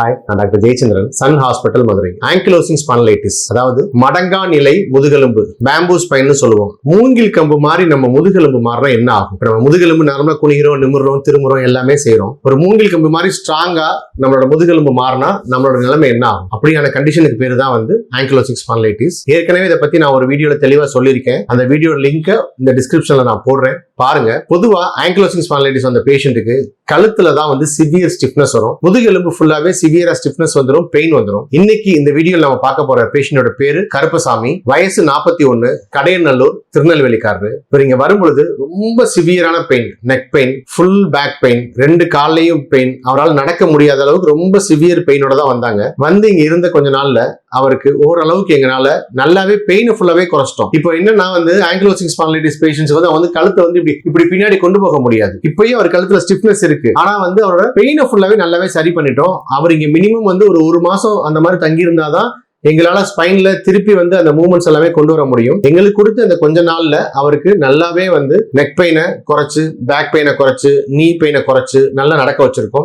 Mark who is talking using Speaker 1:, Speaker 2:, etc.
Speaker 1: Hi நான் doctor Jayachandran Sun Hospital Madurai. Ankylosing spondylitis அதாவது மடங்கா நிலை முதுகெலும்பு பேம்பூ ஸ்பைன்னு சொல்லுவோம். மூங்கில் கம்பு மாதிரி நம்ம முதுகெலும்பு மாறினா என்ன ஆகும்? நம்ம முதுகெலும்பு நார்மலா குனிகிறோம் நிமிர்றோம் திரும்புறோம் எல்லாமே செய்கிறோம் ஒரு மூங்கில் கம்பு மாதிரி ஸ்ட்ராங்கா நம்மளோட முதுகெலும்பு மாறினா நம்மளோட நிலைமை என்ன ஆகும்? அப்படியான கண்டிஷனுக்கு பேரு தான் வந்து ஆங்கிலோசிங் ஸ்பான்லைட்டிஸ் ஏற்கனவே இதை பத்தி நான் ஒரு வீடியோல தெளிவா சொல்லியிருக்கேன். அந்த வீடியோ லிங்கை இந்த டிஸ்கிரிப்ஷன்ல நான் போடுறேன். பாருங்க. பொதுவா ஆங்கிலோசிங் ஸ்பான்லைட்டிஸ் வந்த பேஷண்ட்டுக்கு கழுத்துல தான் வந்து சிவியர் ஸ்டிஃப்னஸ் வரும். முதுகெலும்பு ஃபுல்லாவே சிவியரா ஸ்டிஃப்னஸ் வந்துடும் பெயின் வந்துடும் இன்னைக்கு இந்த வீடியோவில் நம்ம பார்க்க போற பேஷண்டோட பேரு கருப்பசாமி. வயசு நாற்பத்தி ஒன்னு கடையநல்லூர் திருநெல்வேலிக்காரரு. இவர் இங்க வரும்பொழுது ரொம்ப சிவியரான pain neck pain full back pain ரெண்டு கால்லையும் பெயின் அவரால் நடக்க முடியாத அளவுக்கு ரொம்ப சிவியர் பெயினோட தான் வந்தாங்க. வந்து இங்க இருந்த கொஞ்ச நாள்ல அவருக்கு ஓரளவுக்கு எங்களால நல்லாவே பெயினை ஃபுல்லாவே குறைச்சிட்டோம். இப்போ என்னன்னா வந்து ஆங்கிலோசிங் ஸ்பான்லைட்டிஸ் பேஷன்ஸ் வந்து வந்து கழுத்தை வந்து இப்படி இப்படி பின்னாடி கொண்டு போக முடியாது. இப்பயும் அவர் கழுத்துல ஸ்டிஃப்னஸ் இருக்கு. ஆனா வந்து அவரோட பெயினை ஃபுல்லாவே நல்லாவே சரி பண்ணிட்டோம். அவர் இங்க மினிமம் வந்து ஒரு ஒரு மாசம் அந்த மாதிரி தங்கி இருந்தாதான் எங்களால ஸ்பைன்ல திருப்பி வந்து அந்த மூவ்மெண்ட்ஸ் எல்லாமே கொண்டு வர முடியும். எங்களுக்கு கொடுத்த அந்த கொஞ்ச நாள்ல அவருக்கு நல்லாவே வந்து நெக் பெயினை குறைச்சு பேக் பெயினை குறைச்சு நீ பெயினை குறைச்சு நல்லா நடக்க வச்சிருக்கோம்.